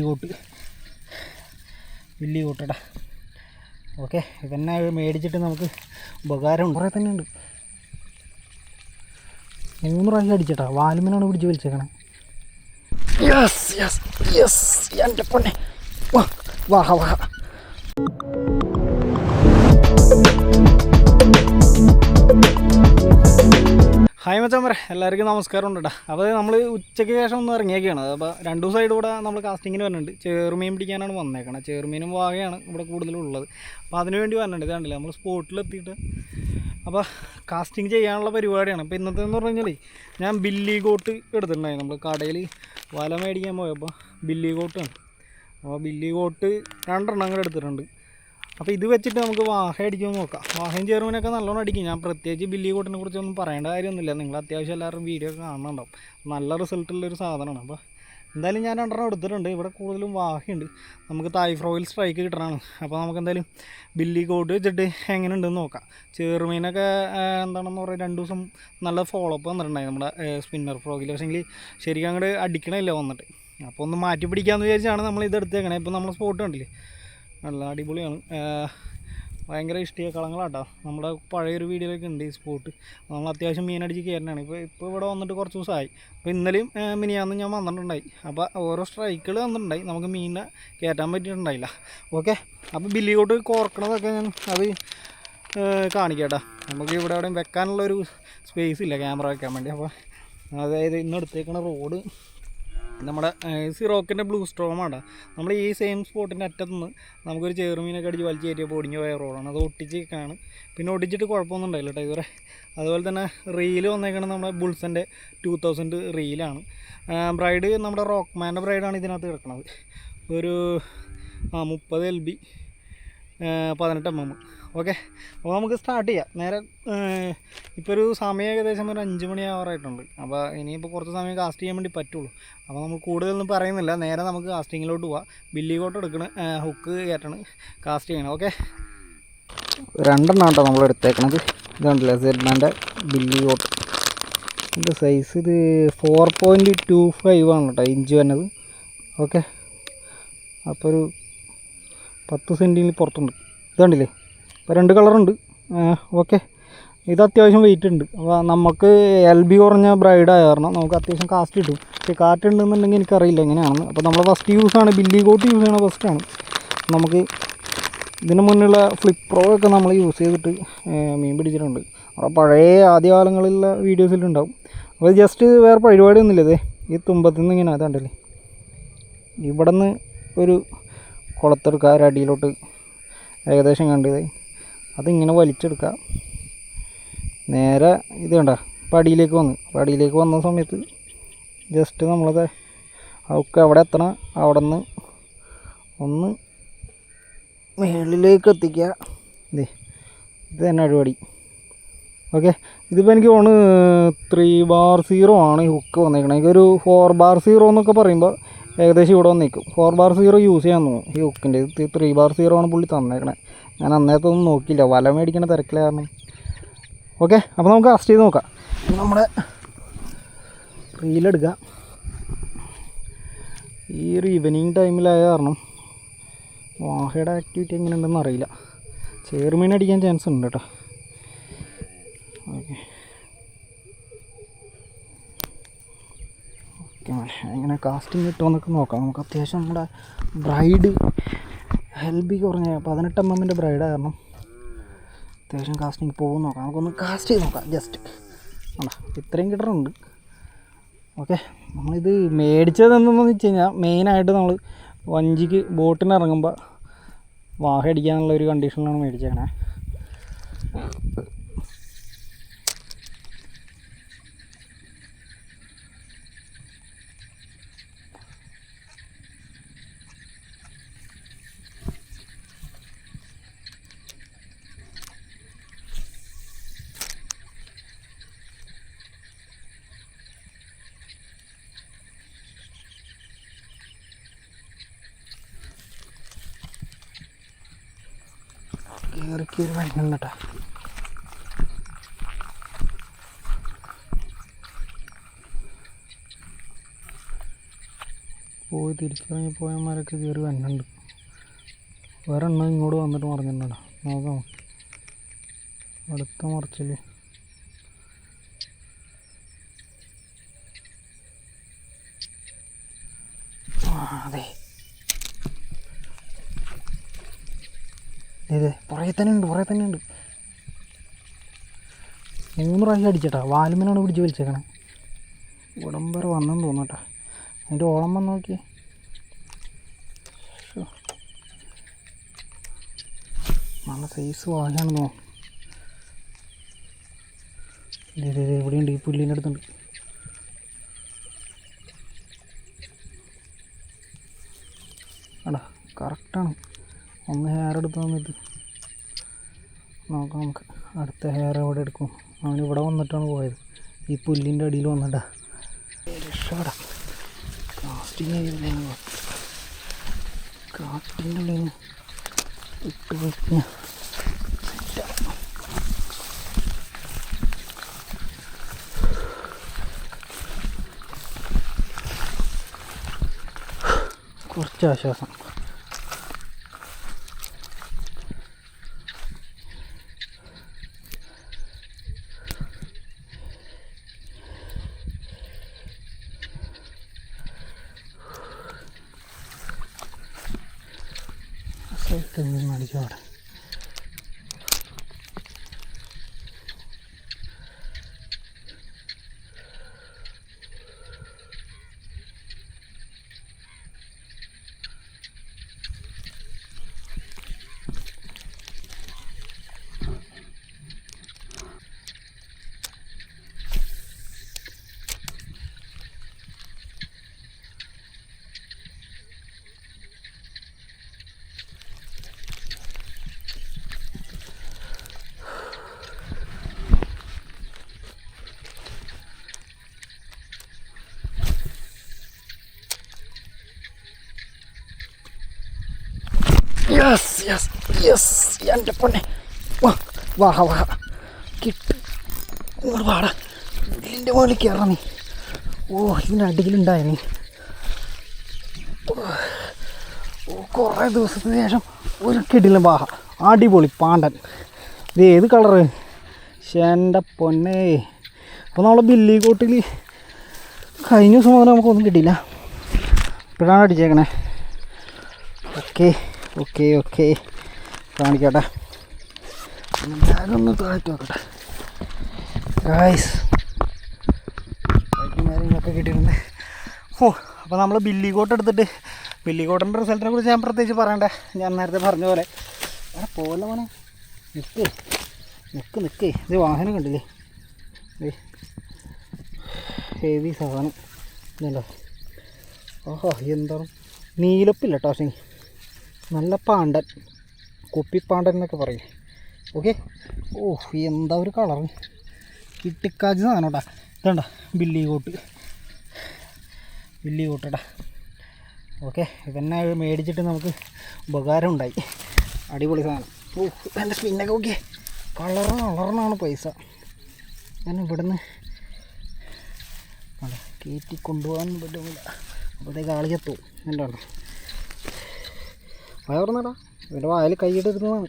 കൂട്ട്. വലിയ കൂട്ടടാ. ഓക്കെ ഇതന്നെ മേടിച്ചിട്ട് നമുക്ക് ഉപകാരം കുറേ തന്നെ ഉണ്ട്. മൂന്ന് പ്രാവശ്യം അടിച്ചേട്ടാ. വാലുമിനാണ് പിടിച്ച് വലിച്ചേക്കണേ. യെസ് യെസ് യെസ് എന്റെ പൊന്നെ. വാ വാ. ഹായ് എല്ലാവർക്കും നമസ്കാരം ഉണ്ട് കേട്ടോ അപ്പോൾ നമ്മൾ ഉച്ചയ്ക്ക് ശേഷം ഒന്ന് ഇറങ്ങിയൊക്കെയാണ് അപ്പോൾ രണ്ട് ദിവസമായിട്ട് ഇവിടെ നമ്മൾ കാസ്റ്റിങ്ങിന് വരുന്നുണ്ട്. ചേറുമീൻ പിടിക്കാനാണ് വന്നേക്കണം. ചേറുമീനും വാകയാണ് ഇവിടെ കൂടുതലുള്ളത്. അപ്പോൾ അതിന് വേണ്ടി വന്നിട്ടുണ്ട്. ഇത് കണ്ടില്ല? നമ്മൾ സ്പോട്ടിലെത്തിയിട്ട് അപ്പോൾ കാസ്റ്റിംഗ് ചെയ്യാനുള്ള പരിപാടിയാണ്. അപ്പോൾ ഇന്നത്തെ എന്ന് പറഞ്ഞു കഴിഞ്ഞാൽ ഞാൻ ബില്ലി കോട്ട് എടുത്തിട്ടുണ്ടായി നമ്മൾ കടയിൽ വല മേടിക്കാൻ പോയപ്പോൾ ബില്ലി കോട്ടാണ് അപ്പോൾ ബില്ലി കോട്ട് രണ്ടെണ്ണം അങ്ങനെ എടുത്തിട്ടുണ്ട്. അപ്പോൾ ഇത് വെച്ചിട്ട് നമുക്ക് വാഹ അടിക്കുമെന്ന് നോക്കാം. വാഹയും ചേർമനൊക്കെ നല്ലോണം അടിക്കും. ഞാൻ പ്രത്യേകിച്ച് ബില്ലി കൂട്ടിനെ കുറിച്ചൊന്നും പറയേണ്ട കാര്യമൊന്നുമില്ല. നിങ്ങൾ അത്യാവശ്യം എല്ലാവരും വീഡിയോ ഒക്കെ കാണുന്നുണ്ടാവും. നല്ല റിസൾട്ടുള്ളൊരു സാധനമാണ്. അപ്പോൾ എന്തായാലും ഞാൻ രണ്ടെണ്ണം എടുത്തിട്ടുണ്ട്. ഇവിടെ കൂടുതലും വാഹയുണ്ട്. നമുക്ക് തായ് സ്ട്രൈക്ക് കിട്ടണമാണ് അപ്പോൾ നമുക്ക് എന്തായാലും ബില്ലി കോട്ട് വെച്ചിട്ട് എങ്ങനെ ഉണ്ടെന്ന് നോക്കാം ചെറുമീനൊക്കെ എന്താണെന്ന് പറയുക രണ്ട് ദിവസം നല്ല ഫോളോ അപ്പ് വന്നിട്ടുണ്ടായി നമ്മുടെ സ്പിന്നർ ഫ്രോഗിൽ പക്ഷേങ്കിൽ ശരിക്കും അങ്ങോട്ട് അടിക്കണമില്ല വന്നിട്ട്. അപ്പോൾ ഒന്ന് മാറ്റി പിടിക്കാമെന്ന് വിചാരിച്ചാണ് നമ്മൾ ഇത് എടുത്തേക്കണേ. ഇപ്പോൾ നമ്മൾ സ്പോട്ട് കണ്ടില്ലേ? നല്ല അടിപൊളിയാണ്. ഭയങ്കര ഇഷ്ടീയ കളങ്ങളാട്ടോ. നമ്മുടെ പഴയൊരു വീഡിയോയിലൊക്കെ ഉണ്ട് ഈ സ്പോട്ട് നമ്മൾ അത്യാവശ്യം മീനടിച്ച് കയറണതാണ്. ഇപ്പോൾ ഇപ്പോൾ ഇവിടെ വന്നിട്ട് കുറച്ച് ദിവസമായി. അപ്പോൾ ഇന്നലെയും മിനിയാന്നും ഞാൻ വന്നിട്ടുണ്ടായി. അപ്പോൾ ഓരോ സ്ട്രൈക്കുകൾ വന്നിട്ടുണ്ടായി. നമുക്ക് മീനിനെ കയറ്റാൻ പറ്റിയിട്ടുണ്ടായില്ല. ഓക്കെ? അപ്പോൾ ബില്ലിയോട്ട് കോർക്കണതൊക്കെ ഞാൻ അത് കാണിക്കാട്ടോ. നമുക്ക് ഇവിടെ എവിടെയും വെക്കാനുള്ളൊരു സ്പേസ് ഇല്ല. ക്യാമറ വെക്കാൻ വേണ്ടി. അപ്പോൾ അതായത് ഇന്ന് എടുത്തേക്കണ റോഡ് നമ്മുടെ സിറോക്കിന്റെ ബ്ലൂ സ്ട്രോമാണ് നമ്മൾ ഈ സെയിം സ്പോട്ടിന്റെ അറ്റത്തുനിന്ന് നമുക്കൊരു ചെറുമീനൊക്കെ അടിച്ച് വലിച്ചു കയറ്റിയപ്പോൾ ഒടിഞ്ഞു പോയ റോഡാണ്. അത് ഒട്ടിച്ചേക്കാണ് പിന്നെ ഒടിച്ചിട്ട് കുഴപ്പമൊന്നും ഉണ്ടായില്ല കേട്ടോ ഇതുവരെ. അതുപോലെ തന്നെ റീൽ വന്നേക്കണത് നമ്മുടെ ബുൾസന്റെ ടു തൗസൻഡ് റീലാണ് ബ്രൈഡ് നമ്മുടെ റോക്ക്മാന്റെ ബ്രൈഡാണ് ഇതിനകത്ത് കിടക്കുന്നത് ഒരു ആ മുപ്പത് എൽ ബി. പതിനെട്ട് എം എം. ഓക്കെ അപ്പോൾ നമുക്ക് സ്റ്റാർട്ട് ചെയ്യാം. നേരെ ഇപ്പോൾ ഒരു സമയം ഏകദേശം ഒരു അഞ്ച് മണി ആവാറായിട്ടുണ്ട്. അപ്പോൾ ഇനിയിപ്പോൾ കുറച്ച് സമയം കാസ്റ്റ് ചെയ്യാൻ വേണ്ടി പറ്റുള്ളൂ. അപ്പോൾ നമ്മൾ കൂടുതലൊന്നും പറയുന്നില്ല. നേരെ നമുക്ക് കാസ്റ്റിങ്ങിലോട്ട് പോവാം. ബില്ലി കോട്ട് എടുക്കണ് ഹുക്ക് കയറ്റണ് കാസ്റ്റ് ചെയ്യണം. ഓക്കെ. രണ്ടെണ്ണം കേട്ടോ നമ്മൾ എടുത്തേക്കണത്. ഇതുണ്ടല്ലേ സെഡ്മാന്റെ ബില്ലി കോട്ട് ഇതിന്റെ സൈസ് ഇത് ഫോർ പോയിന്റ് ടു ഫൈവ് ആണ് കേട്ടോ ഇഞ്ച് വന്നത് ഓക്കെ. അപ്പോൾ ഒരു പത്ത് സെന്റിന് പുറത്തുണ്ട്. ഇതാണ്ടില്ലേ അപ്പോൾ രണ്ട് കളറുണ്ട്. ഓക്കെ. ഇത് അത്യാവശ്യം വെയിറ്റ് ഉണ്ട്. അപ്പോൾ നമുക്ക് എൽ ബി കുറഞ്ഞ ബ്രൈഡായ കാരണം നമുക്ക് അത്യാവശ്യം കാസ്റ്റ് കിട്ടും. പക്ഷേ കാറ്റ് ഉണ്ടെന്നുണ്ടെങ്കിൽ എനിക്കറിയില്ല എങ്ങനെയാണെന്ന്. അപ്പോൾ നമ്മൾ ഫസ്റ്റ് യൂസാണ് ബില്ലി കോട്ട് യൂസ് ചെയ്യണ ഫസ്റ്റാണ് നമുക്ക് ഇതിന് മുന്നുള്ള ഫ്ലിപ്പ് പ്രോ ഒക്കെ നമ്മൾ യൂസ് ചെയ്തിട്ട് മീൻ പിടിച്ചിട്ടുണ്ട്. അവിടെ പഴയ ആദ്യകാലങ്ങളിലുള്ള വീഡിയോസിലുണ്ടാവും അപ്പോൾ ജസ്റ്റ് വേറെ പരിപാടിയൊന്നുമില്ല ഈ തുമ്പത്തുനിന്ന് ഇങ്ങനെ അതുണ്ടല്ലേ ഇവിടെ നിന്ന് ഒരു കുളത്തെടുക്കുക ഒരു അടിയിലോട്ട് ഏകദേശം കണ്ടത്. അതിങ്ങനെ വലിച്ചെടുക്കുക നേരെ ഇത് കണ്ട പടിയിലേക്ക് വന്ന്. പടിയിലേക്ക് വന്ന സമയത്ത് ജസ്റ്റ് നമ്മളത് അവൾക്ക് എവിടെ എത്തണം. അവിടെ നിന്ന് ഒന്ന് മേളിലേക്ക് എത്തിക്കുക ഇതേ ഇത് തന്നെ അടിപൊളി. ഓക്കെ ഇതിപ്പോൾ എനിക്ക് തോന്നുന്നു ത്രീ ബാർ സീറോ ആണ് ഹുക്ക് വന്നേക്കണേ. എനിക്കൊരു ഫോർ ബാർ സീറോ എന്നൊക്കെ പറയുമ്പോൾ ഏകദേശം ഇവിടെ വന്ന് നിൽക്കും ഫോർ ബാർ സീറോ യൂസ് ചെയ്യാൻ തോന്നും ഈ ഹുക്കിന്റെ ഇത് ത്രീ ബാർ സീറോ ആണ് പുള്ളി തന്നേക്കണേ. ഞാൻ അന്നേരത്തെ ഒന്നും നോക്കിയില്ല. വല മേടിക്കണ തിരക്കില കാരണം. ഓക്കെ അപ്പോൾ നമുക്ക് അസ്റ്റ് ചെയ്ത് നോക്കാം. നമ്മുടെ റീലെടുക്കാം ഈ ഒരു ഈവനിങ് ടൈമിലായ കാരണം വാഹയുടെ ആക്ടിവിറ്റി എങ്ങനെ ഉണ്ടെന്ന് അറിയില്ല. ചേർമീൻ അടിക്കാൻ ചാൻസ് ഉണ്ട് കേട്ടോ. ഓക്കെ എങ്ങനെ കാസ്റ്റിംഗ് കിട്ടുമെന്നൊക്കെ നോക്കാം. നമുക്ക് അത്യാവശ്യം നമ്മുടെ ബ്രൈഡ് ഹെൽബി കുറഞ്ഞ പതിനെട്ട് എം എമ്മിന്റെ ബ്രൈഡ് കാരണം അത്യാവശ്യം കാസ്റ്റിംഗ് പോകും നോക്കാം. നമുക്കൊന്ന് കാസ്റ്റ് ചെയ്ത് നോക്കാം. ജസ്റ്റ് ആണോ ഇത്രയും കിട്ടറുണ്ട് ഓക്കെ നമ്മളിത് മേടിച്ചത് എന്തെന്ന് വെച്ച് കഴിഞ്ഞാൽ മെയിനായിട്ട് നമ്മൾ വഞ്ചിക്ക് ബോട്ടിന് ഇറങ്ങുമ്പോൾ വാഹ അടിക്കാനുള്ള ഒരു കണ്ടീഷനിലാണ് മേടിച്ചേക്കണേ. വരുന്നുണ്ട് കേട്ടോ. പോയി പോയി തിരിച്ചിറങ്ങി പോയമാരൊക്കെ കയറി വന്നുണ്ട് വേറെ എണ്ണം ഇങ്ങോട്ട് വന്നിട്ട് മറിഞ്ഞിട്ടുണ്ടോ? നോക്കാം. അടുത്ത മറിച്ചിൽ അതെ. ഇതെ പുറകെ തന്നെ ഉണ്ട് പുറകെ തന്നെ ഉണ്ട്. മൂന്ന് പ്രാവശ്യം അടിച്ചേട്ടാ. വാലുമനാണ് പിടിച്ച് വലിച്ചേക്കണേ. ഇവിടം വരെ വന്നെന്ന് തോന്നട്ടാ അതിന്റെ ഓളം വന്ന് നോക്കി. നല്ല സൈസ് വാഴയാണെന്ന് തോന്നുന്നു. ഇവിടെയുണ്ട് ഈ പുല്ലിന്റെ അടുത്തുണ്ട്. അടാ കറക്റ്റാണ് ഒന്ന് ഹെയർ എടുത്ത് വന്നിട്ട് നോക്കാം നമുക്ക്. അടുത്ത ഹെയർ എവിടെ എടുക്കും? അവൻ ഇവിടെ വന്നിട്ടാണ് പോയത്. ഈ പുല്ലിന്റെ അടിയിൽ വന്നിട്ടാ. രക്ഷപ്പെടാ കാസ്റ്റിംഗ് ചെയ്തില്ല കാസ്റ്റിംഗ് ഉള്ളിൽ ഇട്ട് വെച്ച. കുറച്ച് ആശ്വാസം. സൈക്കിൾ നിന്ന് യെസ് യെസ് യെസ് എന്റെ പൊന്നെ. വാ വാ വാ കിട്ടി. ഇങ്ങോട്ട് വാടാ. ഇതിന്റെ മുകളിൽ കയറണം നീ. ഓ ഇതിന്റെ അടിയിലുണ്ടായ നീ. ഓ കുറേ ദിവസത്തിന് ശേഷം ഒരു കിടിലും വാഹ. അടിപൊളി പാണ്ടൻ ഇത് ഏത് കളറ്? എന്റെ പൊന്നെ. അപ്പോൾ നമ്മളെ ബില്ലി കോട്ടിൽ കഴിഞ്ഞ ദിവസം മുതൽ നമുക്കൊന്നും കിട്ടിയില്ല. ഇപ്പോഴാണ് അടിച്ചേക്കണേ. ഓക്കെ. Okay okay. കാണിക്കട്ടെ. ബാഗൊന്ന് താഴ്ത്തി നോക്കട്ടെ. ഗായ്സ് കിട്ടിയിട്ടുണ്ട്. ഓ അപ്പോൾ നമ്മൾ ബില്ലി കോട്ട് എടുത്തിട്ട് ബില്ലി കോട്ടിന്റെ റിസൾട്ടിനെ കുറിച്ച് ഞാൻ പ്രത്യേകിച്ച് പറയണ്ടേ? ഞാൻ നേരത്തെ പറഞ്ഞ പോലെ. അവിടെ പോലെ മോനെ? നിൽക്ക് നിൽക്ക് നിൽക്ക് ഇത് വാഹനം കണ്ടില്ലേ? ഹെവി സാധനം. ഇതുണ്ടോ? ഓഹോ എന്താണ് നീലപ്പില്ല കേട്ടോ പക്ഷേ നല്ല പാണ്ടൻ. കുപ്പിപ്പാണ്ടൻ എന്നൊക്കെ പറയും. ഓക്കെ ഓ എന്താ ഒരു കളറ് കിട്ടിക്കാജ് സാധനം കേട്ടാ ഇതണ്ട ബില്ലി കോട്ട് ബില്ലി കോട്ടടാ ഓക്കെ ഇതന്നെ മേടിച്ചിട്ട് നമുക്ക് ഉപകാരം ഉണ്ടായി അടിപൊളി സാധനം. ഓ എന്റെ സ്പിന്നൊക്കെ ഓക്കെ കളറ് കളറിനാണ് പൈസ. ഞാൻ ഇവിടുന്ന് കയറ്റി കൊണ്ടുപോകാൻ പറ്റുന്നില്ല അപ്പോഴത്തേക്ക് ആൾ ചത്തു എന്താണ് വായ തുറന്നടാ ഇവന്റെ വായിൽ കൈയിട്ട് ഇരുന്നതാണ്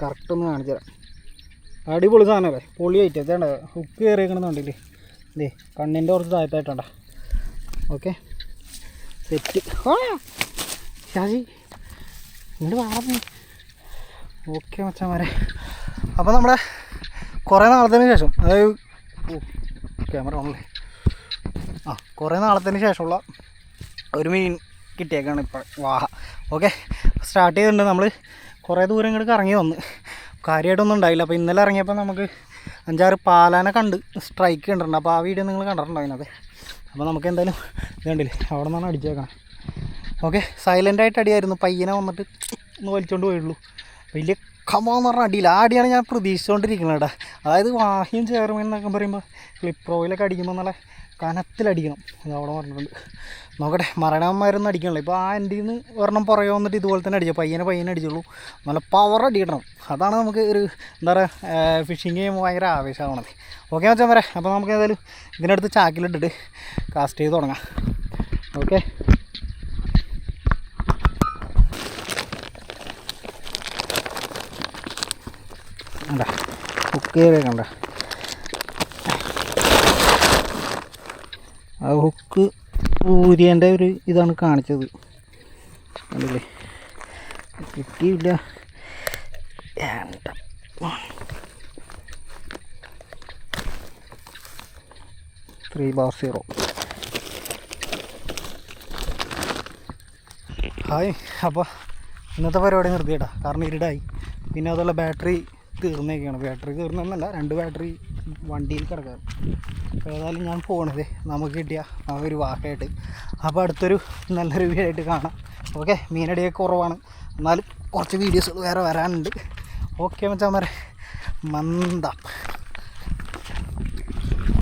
കറക്റ്റ് ഒന്ന് കാണിച്ചു തരാം. അടിപൊളി സാധനമല്ലേ? പൊളിയായിട്ട് ഇതേണ്ട ഹുക്ക് കയറിയേക്കണമെന്നുണ്ടെങ്കിൽ ഇതേ കണ്ണിന്റെ കുറച്ച് താഴത്തായിട്ടുണ്ട. ഓക്കെ. സെറ്റ് ഷാജി ഇങ്ങോട്ട് വാടേ ഓക്കെ മച്ചാമാരെ. അപ്പോൾ നമ്മുടെ കുറേ നാളത്തിന് ശേഷം അതായത് ക്യാമറ ഓണല്ലേ? ആ കുറേ നാളത്തിന് ശേഷമുള്ള ഒരു മീൻ കിട്ടിയേക്കാണ് ഇപ്പോൾ വാഹ ഓക്കെ സ്റ്റാർട്ട് ചെയ്തിട്ടുണ്ട് നമ്മൾ കുറേ ദൂരം ഇങ്ങോട്ട് കറങ്ങി വന്ന്. കാര്യമായിട്ടൊന്നും ഉണ്ടായില്ല. അപ്പോൾ ഇന്നലെ ഇറങ്ങിയപ്പോൾ നമുക്ക് അഞ്ചാറ് പാലാനെ കണ്ട് സ്ട്രൈക്ക് കണ്ടിട്ടുണ്ട്. അപ്പോൾ ആ വീഡിയോ നിങ്ങൾ കണ്ടിട്ടുണ്ടായിരുന്നത് അപ്പോൾ നമുക്ക് എന്തായാലും ഇതുണ്ടല്ലേ അവിടെ നിന്നാണ് അടിച്ചേക്കണം. ഓക്കെ സൈലന്റായിട്ട് അടിയായിരുന്നു. പയ്യനെ വന്നിട്ട് ഒന്ന് വലിച്ചുകൊണ്ട് പോയുള്ളൂ വലിയ കമാന്ന് പറഞ്ഞ അടിയില്ല. ആ അടിയാണ് ഞാൻ പ്രതീക്ഷിച്ചുകൊണ്ടിരിക്കുന്നത് കേട്ടോ. അതായത് വാഹിയും ചേർമീൻ എന്നൊക്കെ പറയുമ്പോൾ ക്ലിപ്പ് റോയിലൊക്കെ അടിക്കുമ്പോൾ നല്ല കനത്തിലടിക്കണം. അവിടെ പറഞ്ഞിട്ടുണ്ട്. നോക്കട്ടെ മരണന്മാരൊന്നും അടിക്കണല്ലോ. ഇപ്പോൾ ആ എന്റെ നിന്ന് ഒരെണ്ണം പുറകെ വന്നിട്ട് ഇതുപോലെ തന്നെ അടിച്ചു പയ്യനെ പയ്യനെ അടിച്ചുള്ളൂ. നല്ല പവർ അടിക്കണം അതാണ് നമുക്ക് ഒരു എന്താ പറയുക ഫിഷിങ് ചെയ്യുമ്പോൾ ഭയങ്കര ആവേശമാവണത്. ഓക്കെ വെച്ചാൽ വരെ. അപ്പോൾ നമുക്ക് ഏതായാലും ഇതിനടുത്ത് ചാക്കിലിട്ടിട്ട് കാസ്റ്റ് ചെയ്ത് തുടങ്ങാം. ഓക്കെ കണ്ട? ഹുക്ക് ചെയ്തേ ആ ഹുക്ക് ഊരിയന്റെ ഒരു ഇതാണ് കാണിച്ചത്. അല്ലേ കിട്ടിയില്ല. ത്രീ ബാർ സീറോ ഹായ് അപ്പോൾ ഇന്നത്തെ പരിപാടി നിർത്തിയിട്ടാ. കാരണം ഇരുടായി. പിന്നെ അതുള്ള ബാറ്ററി തീർന്നേക്കാണ് ബാറ്ററി തീർന്നെന്നല്ല രണ്ട് ബാറ്ററി വണ്ടിയിൽ കിടക്കാറ് അപ്പോൾ ഏതായാലും ഞാൻ പോണത് നമുക്ക് കിട്ടിയ ആ ഒരു വാക്കായിട്ട് അപ്പോൾ അടുത്തൊരു നല്ല റിവ്യൂ ആയിട്ട് കാണാം. ഓക്കെ മീനടിയൊക്കെ കുറവാണ്. എന്നാലും കുറച്ച് വീഡിയോസുകൾ വേറെ വരാനുണ്ട്. ഓക്കെ മച്ചാൻ മന്ദ.